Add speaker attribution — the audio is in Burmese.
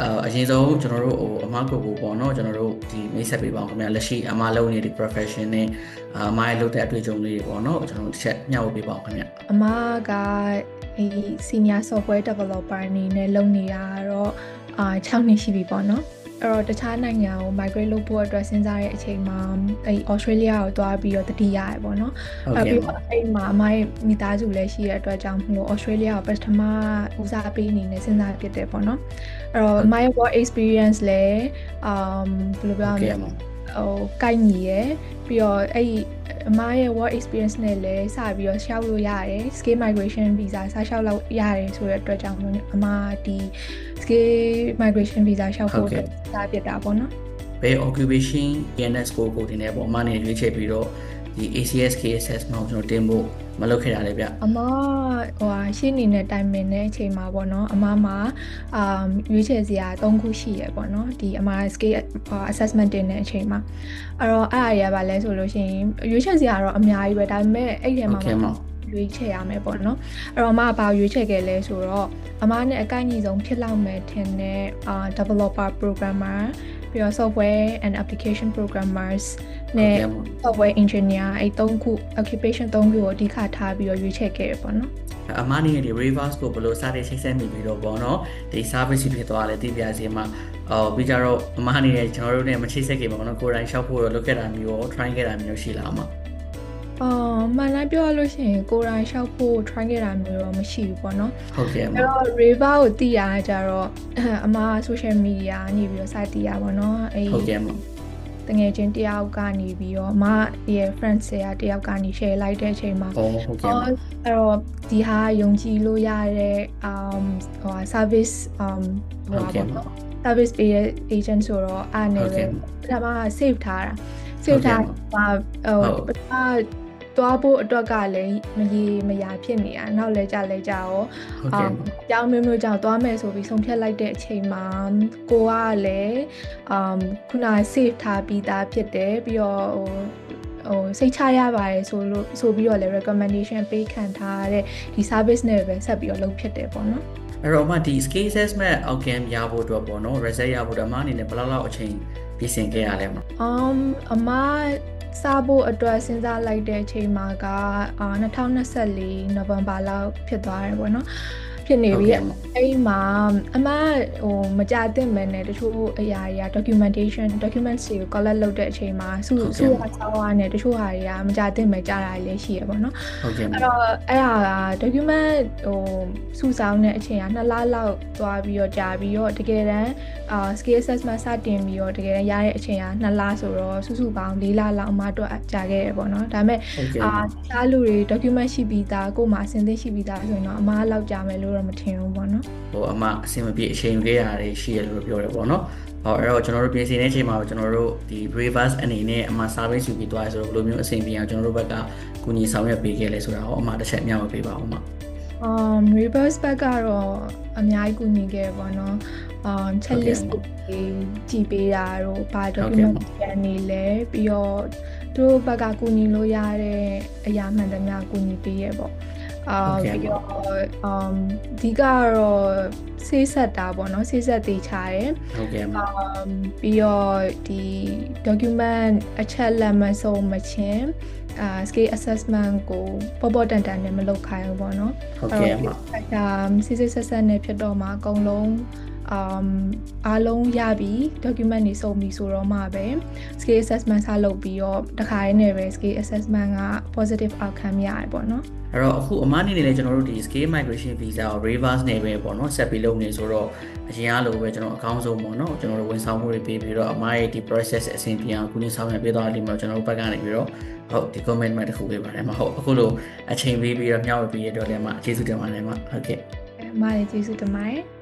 Speaker 1: အာအရင်ဆုံးကျွန်တော်တို့ဟိုအမကိုကိုပေါ့နော်ကျွန်တော်တို့ဒီမိတ်ဆက်ပေးပါအောင်ခင်ဗျာလက်ရှိအမလုပ်နေတဲ့ profession နဲ့အမရဲ့လုပ်တဲ့အတွေ့အကြုံလေးတွေပေါ့နော်ကျွန်တော်တို့တစ်ချက်မျှဝေပေးပါအောင်ခင်ဗျာ
Speaker 2: အမကဒီ senior software developer အနေနဲ့လုပ်နေတာကတော့အာ6နှစ်ရှိပြီပေါ့နော် အဲ့တော့တခြားနိုင်ငံကို migrate လုပ်ဖို့အတွက်စဉ်းစားတဲ့အချိန်မှာအဲ့ Australia ကိုသွားပြီးတော့တတိယရတယ်ပေါ့နော်
Speaker 1: ဟုတ်
Speaker 2: အဲ့
Speaker 1: ကဲ့
Speaker 2: ပြီး
Speaker 1: ပါ
Speaker 2: တော့အဲ့မှာအမရဲ့မိသားစုလည်းရှိတဲ့အတွက်ကြောင့်မလို့ Australia ကိုပထမဦးစားပေးအနေနဲ့စဉ်းစားဖြစ်တယ်ပေါ့နော်အဲ့တော့အမရဲ့ work experience လည်း um ဘယ်လိုပြောရ
Speaker 1: ဟုတ်
Speaker 2: မလဲ
Speaker 1: ကဲ့ပါ
Speaker 2: ဟိုကိုက်ညီရယ်ပြီးတော့အဲ့ဒီအမရဲ့ work experience နဲ့လည်းစပြီးတော့ရှောက်လို့ရတယ် skill migration visa စရှောက်လို့ရတယ်ဆိုတဲ့အတွက်ကြောင့်မို့အမဒီ skill migration visa ရှောက်ဖို့အတွက်စပြစ်တာပေါ့နော်
Speaker 1: ဘယ် occupation ENS ကိုကိုတင်နေပေါ့အမနဲ့ရွေးချယ်ပြီးတော့ ဒီ ACS KSS မှာကျွန်တော်တင်ဖို့မလုပ်ခဲ့တာလေဗျ
Speaker 2: အမဟိုဟာရှင်းနေတဲ့တိုင်ပင်တဲ့အချိန်မှာပေါ့နော်အမမှာအာရွေးချယ်စရာ၃ခုရှိရယ်ပေါ့နော်ဒီအမ scale assessment တင်တဲ့အချိန်မှာအဲ့တော့အဲ့အရာပါလဲဆိုလို့ရှိရင်ရွေးချယ်စရာတော့အများကြီးပဲဒါပေမဲ့အဲ့ထဲ
Speaker 1: မှာ
Speaker 2: ရွေးချယ်ရမယ်ပေါ့နော်အဲ့တော့အမကဘာရွေးချယ်ခဲ့လဲဆိုတော့အမနဲ့အကိုက်ညီဆုံးဖြစ်လောက်မယ်ထင်တဲ့အာ developer programmer ပြီးတော့ software and application programmers နဲ့ software engineer အဲ့သုံးခု occupation သုံးခုကိုအဓိကထားပြီးတော့ရွေးချယ်ခဲ့ရပေါ့နော်
Speaker 1: အမအနေနဲ့ဒီ reverse ကိုဘယ်လိုစတဲ့ချိတ်ဆက်မိပြီးတော့ပေါ့နော်ဒီ service ဖြစ်သွားတယ်တည်ပြစီမှာအော်ပြီးကြတော့အမအနေနဲ့ကျွန်တော်တို့နဲ့မချိတ်ဆက်ခင်ပါပေါ့နော်ကိုယ်တိုင်ရှောက်ဖို့တော့လုပ်ခဲ့တာမျိုးရော try ခဲ့တာမျိုးရှိလားအမ
Speaker 2: အော်မှန်လိုက်ပြောရလို့ရှိရင်ကိုယ်တိုင်လျှောက်ဖို့ try ခဲ့တာမျိုးတော့မရှိဘူးပေါ့နော်
Speaker 1: ဟုတ်ကဲ့အမ
Speaker 2: အဲ့တော့ river ကိုတည်ရတာကြတော့အမ social media နေပြီးတော့စတည်ရပါတော့အဲ့
Speaker 1: ဟုတ်ကဲ့အမ
Speaker 2: တငယ်ချင်းတယောက်ကနေပြီးတော့အမရဲ့ friend ဆရာတယောက်ကနေ share လိုက်တဲ့အချိန်မှာ
Speaker 1: အော်ဟုတ်ကဲ့အမ
Speaker 2: အဲ့တော့ဒီဟာယုံကြည်လို့ရတဲ့ um ဟိုဟာ service um ဟို
Speaker 1: ဟုတ်ကဲ့
Speaker 2: ဟာ
Speaker 1: ပါ
Speaker 2: ပေါ့နော် service ပေးတဲ့ agent ဆိုတော့အားနေ
Speaker 1: ဟုတ်
Speaker 2: ပဲ
Speaker 1: ကဲ့
Speaker 2: ပထမက save ထားတာ save ထားပါဟို
Speaker 1: ဟုတ်
Speaker 2: ပထမ သွားဖို့အတွက်ကလည်းမရေမရာဖြစ်နေတာနောက်လဲကြလဲကြရော
Speaker 1: ဟုတ်ကဲ့အမ
Speaker 2: ကြောင်းမျိုးမျိုးကြောင့်သွားမယ်ဆိုပြီးဆုံးဖြတ်လိုက်တဲ့အချိန်မှာကိုကလည်း um ခုန save ထားပြီးသားဖြစ်တယ်ပြီးတော့ဟိုဟိုစိတ်ချရပါတယ်ဆိုလို့ဆိုပြီးတော့လည်း recommendation ပေးခံထားရတဲ့ဒီ service နဲ့ပဲဆက်ပြီးတော့လုပ်ဖြစ်တယ်ပေါ့နော်
Speaker 1: အဲ့တော့အမဒီ skill assessment outcome ရဖို့အတွက်ပေါ့နော် result ရဖို့အတွက်အမအနေနဲ့ဘယ်လောက်လောက်အချိန်ပြင်ဆင်ခဲ့ရလဲမ
Speaker 2: um အမ စားဖို့အတွက်စဉ်းစားလိုက်တဲ့အချိန်မှာကအာ2024 November လောက်ဖြစ်သွားတယ်ပေါ့နော် ဖြစ်နေပြီ
Speaker 1: ဟုတ်ကဲ့အမ
Speaker 2: အဲ့ဒီမှာအမဟိုမကြသင့်မယ်နဲ့တချို့အရာတွေက documentation documents တွေကို collect လုပ်တဲ့အချိန်မှာစု
Speaker 1: ဟုတ်ကဲ့
Speaker 2: စုဟာဆောင်းဟာနဲ့တချို့ဟာတွေကမကြသင့်မယ်ကြားတာလည်းရှိရပေါ့နော်
Speaker 1: ဟုတ်ကဲ့အမ
Speaker 2: အဲ့တော့အဲ့ဟာက document ဟိုစုဆောင်းတဲ့အချိန်က2လလောက်သွားပြီးတော့ကြာပြီးတော့တကယ်တမ်းအာ skill assessment စတင်ပြီးတော့တကယ်တမ်းရတဲ့အချိန်က2လဆိုတော့စုစုပေါင်း4လလောက်အမတို့ကြာခဲ့ရပေါ့နော်ဒါပေမဲ့
Speaker 1: ဟုတ်ကဲ့
Speaker 2: အာတခြားလူတွေ document ရှိပြီးသားကိုယ်မှာအစင်သင့်ရှိပြီးသားဆိုရင်တော့အမားလောက်ကြာမယ်လို့တော့မထင်ဘူးပေါ့နော်
Speaker 1: ဟိုအမအဆင်မပြေအချိန်ယူခဲ့ရတယ်ရှိရလို့ပြောတယ်ပေါ့နော်ဟောအဲ့တော့ကျွန်တော်တို့ပြင်ဆင်တဲ့အချိန်မှာကျွန်တော်တို့ဒီ reverse အနေနဲ့အမ service ယူပြီးသွားရဆိုတော့ဘယ်လိုမျိုးအဆင်ပြေအောင်ကျွန်တော်တို့ဘက်ကကူညီဆောင်ရွက်ပေးခဲ့လဲဆိုတာဟောအမတစ်ချက်မျှဝေပေးပါဦးအမ
Speaker 2: um reverse back ကတော့အများကြီးကူညီခဲ့ပေါ့နော် um check list တွေကြည်ပေးတာတို့ဘာ document ပြန်နေလဲပြီးတော့သူတို့ဘက်ကကူညီလို့ရတဲ့အရာမှန်သမျှကူညီပေးရပေါ့ အာပြီးတော့ um ဒီကတော့ဆေးဆက်တာပေါ့နော်ဆေးဆက်သေးချတယ်
Speaker 1: ဟုတ်ကဲ့အမ
Speaker 2: um ပြီးတော့ဒီ document အချက်လက်မဆုံးမချင်းအာ scale assessment ကိုပေါ်ပေါ်တန်တန်နဲ့မလုပ်ခိုင်းဘူးပေါ့နော်
Speaker 1: ဟုတ်ကဲ့အမ
Speaker 2: အဲ့ဒါစစ်စစ်ဆက်ဆက်နဲ့ဖြစ်တော့မှအကုန်လုံး um အားလုံးရပြီ document တွေစုံပြီဆိုတော့မှပဲ scale assessment စလုပ်ပြီးတော့တခါရင်းနဲ့ပဲ scale assessment က positive outcome ရတယ်ပေါ့နော်
Speaker 1: အဲ့တော့အခုအမအနေနဲ့လည်းကျွန်တော်တို့ဒီ scale migration visa ကို reverse နဲ့ပဲပေါ့နော်ဆက်ပြီးလုပ်နေဆိုတော့အရင်အားလိုပဲကျွန်တော်အကောင်းဆုံးပေါ့နော်ကျွန်တော်တို့ဝန်ဆောင်မှုတွေပေးပြီးတော့အမရဲ့ဒီ process အဆင်ပြေအောင်ကုညီဆောင်ရွက်ပေးသွားလိမ့်မယ်ကျွန်တော်တို့ဘက်ကနေပြီးတော့ဟုတ်ဒီ comment မှာတစ်ခုပေးပါတယ်မဟုတ်အခုလိုအချိန်ပေးပြီးတော့မျှဝေပေးရတော့လည်းအမကျေးဇူးတင်ပါတယ်အမဟုတ်ကဲ့
Speaker 2: အဲအမလည်းကျေးဇူးတင်ပါတယ်